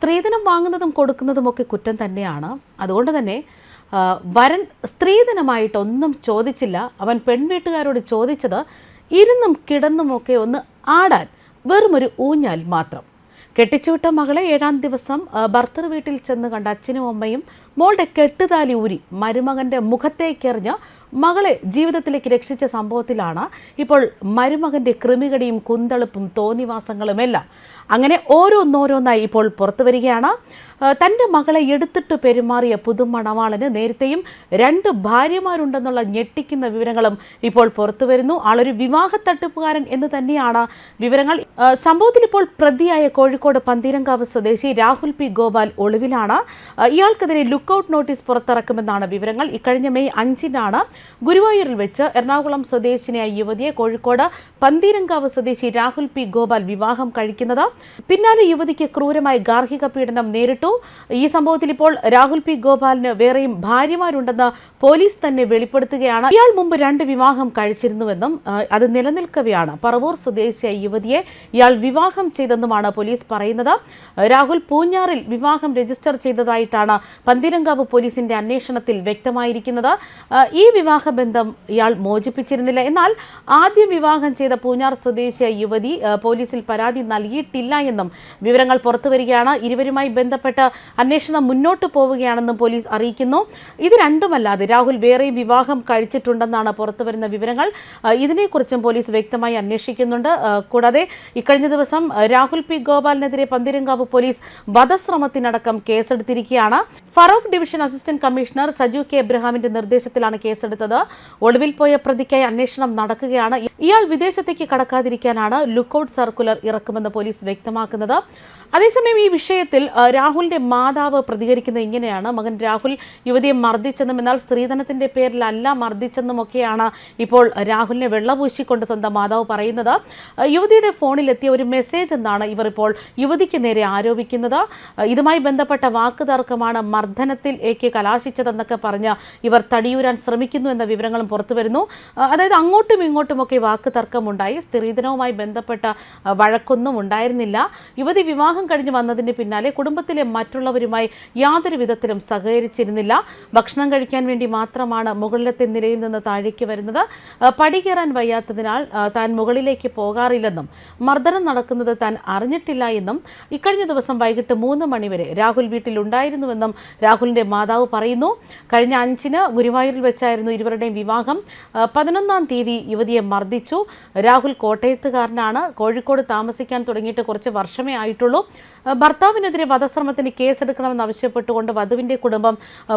സ്ത്രീധനം വാങ്ങുന്നതും കൊടുക്കുന്നതും ഒക്കെ കുറ്റം തന്നെയാണ്. അതുകൊണ്ട് തന്നെ വരൻ സ്ത്രീധനമായിട്ടൊന്നും ചോദിച്ചില്ല. അവൻ പെൺവീട്ടുകാരോട് ചോദിച്ചത് ഇരുന്നും കിടന്നുമൊക്കെ ഒന്ന് ആടാൻ വെറുമൊരു ഊഞ്ഞാൽ മാത്രം. കെട്ടിച്ചുവിട്ട മകളെ ഏഴാം ദിവസം ഭർത്തർ ഭർത്തൃ വീട്ടിൽ ചെന്ന് കണ്ട അച്ഛനും അമ്മയും മോളുടെ കെട്ടുതാലി ഊരി മരുമകന്റെ മുഖത്തേക്കെറിഞ്ഞ് മകളെ ജീവിതത്തിലേക്ക് രക്ഷിച്ച സംഭവത്തിലാണ് ഇപ്പോൾ മരുമകന്റെ കൃമികടിയും കുന്തളുപ്പും തോന്നിവാസങ്ങളുമെല്ലാം. അങ്ങനെ ഓരോന്നോരോന്നായി ഇപ്പോൾ പുറത്തു വരികയാണ്. തന്റെ മകളെ എടുത്തിട്ട് പെരുമാറിയ പുതുമണവാളന് നേരത്തെയും രണ്ട് ഭാര്യമാരുണ്ടെന്നുള്ള ഞെട്ടിക്കുന്ന വിവരങ്ങളും ഇപ്പോൾ പുറത്തു വരുന്നു. ആളൊരു വിവാഹ തട്ടിപ്പുകാരൻ എന്ന് തന്നെയാണ് വിവരങ്ങൾ. സംഭവത്തിൽ ഇപ്പോൾ പ്രതിയായ കോഴിക്കോട് പന്തീരങ്കാവ് സ്വദേശി രാഹുൽ പി ഗോപാൽ ഒളിവിലാണ്. ഇയാൾക്കെതിരെ ലുക്കൌട്ട് നോട്ടീസ് പുറത്തിറക്കുമെന്നാണ് വിവരങ്ങൾ. ഇക്കഴിഞ്ഞ മെയ് അഞ്ചിനാണ് ഗുരുവായൂരിൽ വെച്ച് എറണാകുളം സ്വദേശിനിയായ യുവതിയെ കോഴിക്കോട് പന്തീരങ്കാവ് സ്വദേശി രാഹുൽ പി ഗോപാൽ വിവാഹം കഴിക്കുന്നത്. പിന്നാലെ യുവതിക്ക് ക്രൂരമായ ഗാർഹിക പീഡനം നേരിട്ടു. ഈ സംഭവത്തിൽ ഇപ്പോൾ രാഹുൽ പി ഗോപാലിന് വേറെയും ഭാര്യമാരുണ്ടെന്ന് പോലീസ് തന്നെ വെളിപ്പെടുത്തുകയാണ്. ഇയാൾ മുമ്പ് രണ്ട് വിവാഹം കഴിച്ചിരുന്നുവെന്നും അത് നിലനിൽക്കവെയാണ്. പറവൂർ സ്വദേശിയായ യുവതിയെ ഇയാൾ വിവാഹം ചെയ്തെന്നുമാണ് പോലീസ് പറയുന്നത്. രാഹുൽ പൂഞ്ഞാറിൽ വിവാഹം രജിസ്റ്റർ ചെയ്തതായിട്ടാണ് പന്തീരങ്കാവ് പോലീസിന്റെ അന്വേഷണത്തിൽ വ്യക്തമായിരിക്കുന്നത്. ഈ വിവാഹ ബന്ധം ഇയാൾ മോചിപ്പിച്ചിരുന്നില്ല. എന്നാൽ ആദ്യം വിവാഹം ചെയ്ത പൂഞ്ഞാർ സ്വദേശിയ യുവതി പോലീസിൽ പരാതി നൽകിയിട്ടില്ല എന്നും വിവരങ്ങൾ പുറത്തുവരികയാണ്. ഇരുവരുമായി ബന്ധപ്പെട്ട് അന്വേഷണം മുന്നോട്ട് പോവുകയാണെന്നും പോലീസ് അറിയിക്കുന്നു. ഇത് രണ്ടുമല്ലാതെ രാഹുൽ വേറെയും വിവാഹം കഴിച്ചിട്ടുണ്ടെന്നാണ് പുറത്തുവരുന്ന വിവരങ്ങൾ. ഇതിനെക്കുറിച്ചും പോലീസ് വ്യക്തമായി അന്വേഷിക്കുന്നുണ്ട്. കൂടാതെ ഇക്കഴിഞ്ഞ ദിവസം രാഹുൽ പി. ഗോപാലിനെതിരെ പന്തിരങ്കാവ് പോലീസ് വധശ്രമത്തിനടക്കം കേസെടുത്തിരിക്കുകയാണ്. Feroke division assistant commissioner Saju K. എബ്രഹാമിന്റെ നിർദ്ദേശത്തിലാണ് കേസെടുത്തത്. ഒളിവിൽ പോയ പ്രതിക്കായി അന്വേഷണം നടക്കുകയാണ്. ഇയാൾ വിദേശത്തേക്ക് കടക്കാതിരിക്കാനാണ് ലുക്കൌട്ട് സർക്കുലർ ഇറക്കുമെന്ന് പോലീസ് വ്യക്തമാക്കുന്നത്. അതേസമയം ഈ വിഷയത്തിൽ രാഹുലിന്റെ മാതാവ് പ്രതികരിക്കുന്നത് ഇങ്ങനെയാണ്. മകൻ രാഹുൽ യുവതിയെ മർദ്ദിച്ചെന്നും എന്നാൽ സ്ത്രീധനത്തിന്റെ പേരിലല്ല മർദ്ദിച്ചെന്നുമൊക്കെയാണ് ഇപ്പോൾ രാഹുലിനെ വെള്ളപൂശിക്കൊണ്ട് സ്വന്തം മാതാവ് പറയുന്നത്. യുവതിയുടെ ഫോണിലെത്തിയ ഒരു മെസ്സേജ് എന്നാണ് ഇവർ ഇപ്പോൾ യുവതിക്ക് നേരെ ആരോപിക്കുന്നത്. ഇതുമായി ബന്ധപ്പെട്ട വാക്കുതർക്കമാണ് മർദ്ദനത്തിലേക്ക് കലാശിച്ചതെന്നൊക്കെ പറഞ്ഞ് ഇവർ തടിയൂരാൻ ശ്രമിക്കുന്നു എന്ന വിവരങ്ങളും പുറത്തു വരുന്നു അതായത് അങ്ങോട്ടും ഇങ്ങോട്ടുമൊക്കെ വാക്ക് തർക്കമുണ്ടായി സ്ത്രീധനവുമായി ബന്ധപ്പെട്ട വഴക്കൊന്നും ഉണ്ടായിരുന്നില്ല. യുവതി വിവാഹം കഴിഞ്ഞ് വന്നതിന് പിന്നാലെ കുടുംബത്തിലെ മറ്റുള്ളവരുമായി യാതൊരു വിധത്തിലും സഹകരിച്ചിരുന്നില്ല. ഭക്ഷണം കഴിക്കാൻ വേണ്ടി മാത്രമാണ് മുകളിലത്തെ നിലയിൽ നിന്ന് താഴേക്ക് വരുന്നത്. പടി കയറാൻ വയ്യാത്തതിനാൽ താൻ മുകളിലേക്ക് പോകാറില്ലെന്നും മർദ്ദനം നടക്കുന്നത് താൻ അറിഞ്ഞിട്ടില്ല എന്നും ഇക്കഴിഞ്ഞ ദിവസം വൈകിട്ട് മൂന്ന് മണിവരെ രാഹുൽ വീട്ടിലുണ്ടായിരുന്നുവെന്നും രാഹുലിന്റെ മാതാവ് പറയുന്നു. കഴിഞ്ഞ അഞ്ചിന് ഗുരുവായൂരിൽ വെച്ചായിരുന്നു ഇരുവരുടെയും വിവാഹം. പതിനൊന്നാം തീയതി യുവതിയെ മർദ്ദിച്ചു രാഹുൽ കോട്ടയത്തുകാരനാണ്. കോഴിക്കോട് താമസിക്കാൻ തുടങ്ങിയിട്ട് കുറച്ച് വർഷമേ ആയിട്ടുള്ളൂ. ഭർത്താവിനെതിരെ വധശ്രമത്തിന് കേസെടുക്കണമെന്ന് ആവശ്യപ്പെട്ടുകൊണ്ട് വധുവിന്റെ കുടുംബം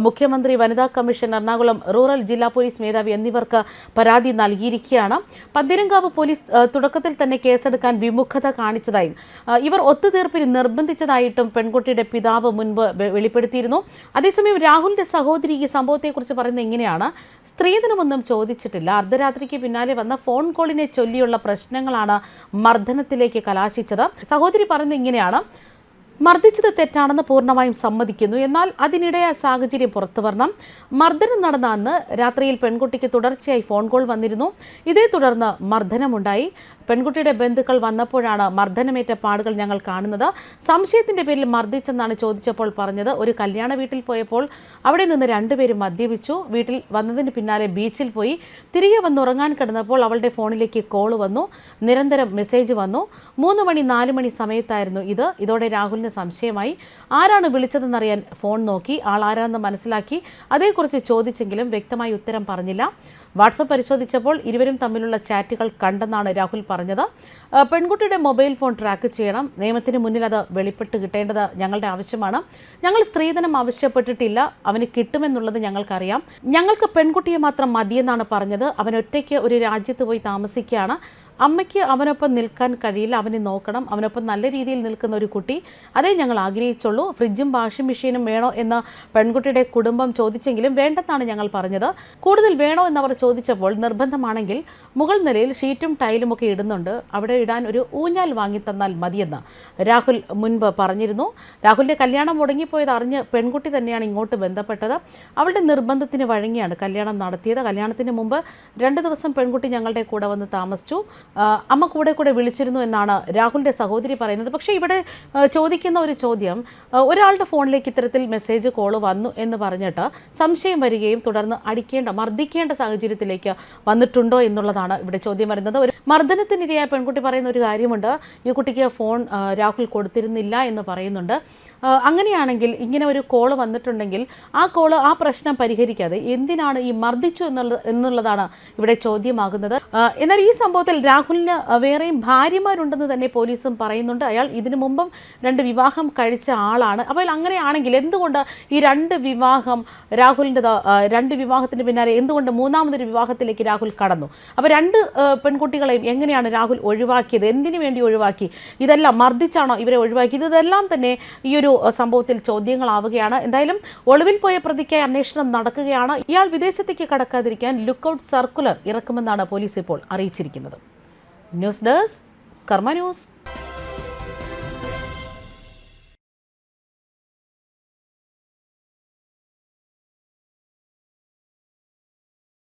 മുഖ്യമന്ത്രി വനിതാ കമ്മീഷൻ എറണാകുളം റൂറൽ ജില്ലാ പോലീസ് മേധാവി എന്നിവർക്ക് പരാതി നൽകിയിരിക്കുകയാണ്. പന്തിരങ്കാവ് പോലീസ് തുടക്കത്തിൽ തന്നെ കേസെടുക്കാൻ വിമുഖത കാണിച്ചതായും ഇവർ ഒത്തുതീർപ്പിന് നിർബന്ധിച്ചതായിട്ടും പെൺകുട്ടിയുടെ പിതാവ് മുൻപ് വെളിപ്പെടുത്തിയിരുന്നു. അതേസമയം രാഹുലിന്റെ സഹോദരി ഈ സംഭവത്തെക്കുറിച്ച് പറയുന്നത് ഇങ്ങനെയാണ് സ്ത്രീധനമൊന്നും ചോദിച്ചിട്ടില്ല. അർദ്ധരാത്രിക്ക് പിന്നാലെ വന്ന ഫോൺ കോളിനെ ചൊല്ലിയുള്ള പ്രശ്നങ്ങളാണ് മർദ്ദനത്തിലേക്ക് കലാശിച്ചത്. സഹോദരി പറയുന്നത് ഇങ്ങനെയാണ്. മർദ്ദിച്ചത് തെറ്റാണെന്ന് പൂർണമായും സമ്മതിക്കുന്നു. എന്നാൽ അതിനിടയായ സാഹചര്യം പുറത്തു വരണം. മർദ്ദനം നടന്ന അന്ന് രാത്രിയിൽ പെൺകുട്ടിക്ക് തുടർച്ചയായി ഫോൺ കോൾ വന്നിരുന്നു. ഇതേ തുടർന്ന് മർദ്ദനമുണ്ടായി. പെൺകുട്ടിയുടെ ബന്ധുക്കൾ വന്നപ്പോഴാണ് മർദ്ദനമേറ്റ പാടുകൾ ഞങ്ങൾ കാണുന്നത്. സംശയത്തിന്റെ പേരിൽ മർദ്ദിച്ചെന്നാണ് ചോദിച്ചപ്പോൾ പറഞ്ഞത്. ഒരു കല്യാണ വീട്ടിൽ പോയപ്പോൾ അവിടെ നിന്ന് രണ്ടുപേരും മദ്യപിച്ചു. വീട്ടിൽ വന്നതിന് പിന്നാലെ ബീച്ചിൽ പോയി. തിരികെ വന്ന് ഉറങ്ങാൻ കിടന്നപ്പോൾ അവളുടെ ഫോണിലേക്ക് കോൾ വന്നു. നിരന്തരം മെസ്സേജ് വന്നു. മൂന്ന് മണി നാല് മണി സമയത്തായിരുന്നു ഇത്. ഇതോടെ രാഹുലിന് സംശയമായി ആരാണ് വിളിച്ചതെന്നറിയാൻ ഫോൺ നോക്കി ആൾ ആരാണെന്ന് മനസ്സിലാക്കി അതേക്കുറിച്ച് ചോദിച്ചെങ്കിലും വ്യക്തമായി ഉത്തരം പറഞ്ഞില്ല. വാട്സപ്പ് പരിശോധിച്ചപ്പോൾ ഇരുവരും തമ്മിലുള്ള ചാറ്റുകൾ കണ്ടെന്നാണ് രാഹുൽ പറഞ്ഞത്. പെൺകുട്ടിയുടെ മൊബൈൽ ഫോൺ ട്രാക്ക് ചെയ്യണം. നിയമത്തിന് മുന്നിൽ അത് വെളിപ്പെട്ട് കിട്ടേണ്ടത് ഞങ്ങളുടെ ആവശ്യമാണ്. ഞങ്ങൾ സ്ത്രീധനം ആവശ്യപ്പെട്ടിട്ടില്ല. അവന് കിട്ടുമെന്നുള്ളത് ഞങ്ങൾക്കറിയാം. ഞങ്ങൾക്ക് പെൺകുട്ടിയെ മാത്രം മതിയെന്നാണ് പറഞ്ഞത്. അവൻ ഒറ്റയ്ക്ക് ഒരു രാജ്യത്ത് പോയി താമസിക്കുകയാണ്. അമ്മയ്ക്ക് അവനൊപ്പം നിൽക്കാൻ കഴിയില്ല. അവനെ നോക്കണം. അവനൊപ്പം നല്ല രീതിയിൽ നിൽക്കുന്ന ഒരു കുട്ടി. അതേ ഞങ്ങൾ ആഗ്രഹിച്ചുള്ളൂ. ഫ്രിഡ്ജും വാഷിംഗ് മെഷീനും വേണോ എന്ന് പെൺകുട്ടിയുടെ കുടുംബം ചോദിച്ചെങ്കിലും വേണ്ടെന്നാണ് ഞങ്ങൾ പറഞ്ഞത്. കൂടുതൽ വേണോ എന്നവർ ചോദിച്ചപ്പോൾ നിർബന്ധമാണെങ്കിൽ മുകൾ നിലയിൽ ഷീറ്റും ടൈലും ഒക്കെ ഇടുന്നുണ്ട്. അവിടെ ഇടാൻ ഒരു ഊഞ്ഞാൽ വാങ്ങി തന്നാൽ മതിയെന്ന് രാഹുൽ മുൻപ് പറഞ്ഞിരുന്നു. രാഹുലിന്റെ കല്യാണം മുടങ്ങിപ്പോയത് അറിഞ്ഞ് പെൺകുട്ടി തന്നെയാണ് ഇങ്ങോട്ട് ബന്ധപ്പെട്ടത്. അവളുടെ നിർബന്ധത്തിന് വഴങ്ങിയാണ് കല്യാണം നടത്തിയത്. കല്യാണത്തിന് മുമ്പ് രണ്ട് ദിവസം പെൺകുട്ടി ഞങ്ങളുടെ കൂടെ വന്ന് താമസിച്ചു. അമ്മ കൂടെ കൂടെ വിളിച്ചിരുന്നു എന്നാണ് രാഹുലിന്റെ സഹോദരി പറയുന്നത്. പക്ഷേ ഇവിടെ ചോദിക്കുന്ന ഒരു ചോദ്യം ഒരാളുടെ ഫോണിലേക്ക് ഇത്തരത്തിൽ മെസ്സേജ് കോൾ വന്നു എന്ന് പറഞ്ഞിട്ട് സംശയം വരികയും തുടർന്ന് അടിക്കേണ്ട മർദ്ദിക്കേണ്ട സാഹചര്യത്തിലേക്ക് വന്നിട്ടുണ്ടോ എന്നുള്ളതാണ് ഇവിടെ ചോദ്യം വരുന്നത്. മർദ്ദനത്തിനിരയായ പെൺകുട്ടി പറയുന്ന ഒരു കാര്യമുണ്ട്. ഈ കുട്ടിക്ക് ഫോൺ രാഹുൽ കൊടുത്തിരുന്നില്ല എന്ന് പറയുന്നുണ്ട്. അങ്ങനെയാണെങ്കിൽ ഇങ്ങനെ ഒരു കോൾ വന്നിട്ടുണ്ടെങ്കിൽ ആ കോൾ ആ പ്രശ്നം പരിഹരിക്കാതെ എന്തിനാണ് ഈ മർദ്ദിച്ചു എന്നുള്ള എന്നുള്ളതാണ് ഇവിടെ ചോദ്യമാകുന്നത്. എന്നാൽ ഈ സംഭവത്തിൽ രാഹുലിന് വേറെയും ഭാര്യമാരുണ്ടെന്ന് തന്നെ പോലീസും പറയുന്നുണ്ട്. അയാൾ ഇതിനു മുമ്പും രണ്ട് വിവാഹം കഴിച്ച ആളാണ്. അപ്പോൾ അങ്ങനെയാണെങ്കിൽ എന്തുകൊണ്ട് ഈ രണ്ട് വിവാഹം രാഹുലിന്റെ രണ്ട് വിവാഹത്തിന് പിന്നാലെ എന്തുകൊണ്ട് മൂന്നാമതൊരു വിവാഹത്തിലേക്ക് രാഹുൽ കടന്നു? അപ്പോൾ രണ്ട് ആ, പെൺകുട്ടികളെയും എങ്ങനെയാണ് രാഹുൽ ഒഴിവാക്കിയത്? എന്തിനു വേണ്ടി ഒഴിവാക്കി? ഇതെല്ലാം മർദ്ദിച്ചാണോ ഇവരെ ഒഴിവാക്കിയത്? ഇതെല്ലാം തന്നെ ഈ ഒരു സംഭവത്തിൽ ചോദ്യങ്ങളാവുകയാണ്. എന്തായാലും ഒളിവിൽ പോയ പ്രതിക്കായി അന്വേഷണം നടക്കുകയാണ്. ഇയാൾ വിദേശത്തേക്ക് കടക്കാതിരിക്കാൻ ലുക്കൌട്ട് സർക്കുലർ ഇറക്കുമെന്നാണ് പോലീസ് ഇപ്പോൾ അറിയിച്ചിരിക്കുന്നത്. News desk Karma news.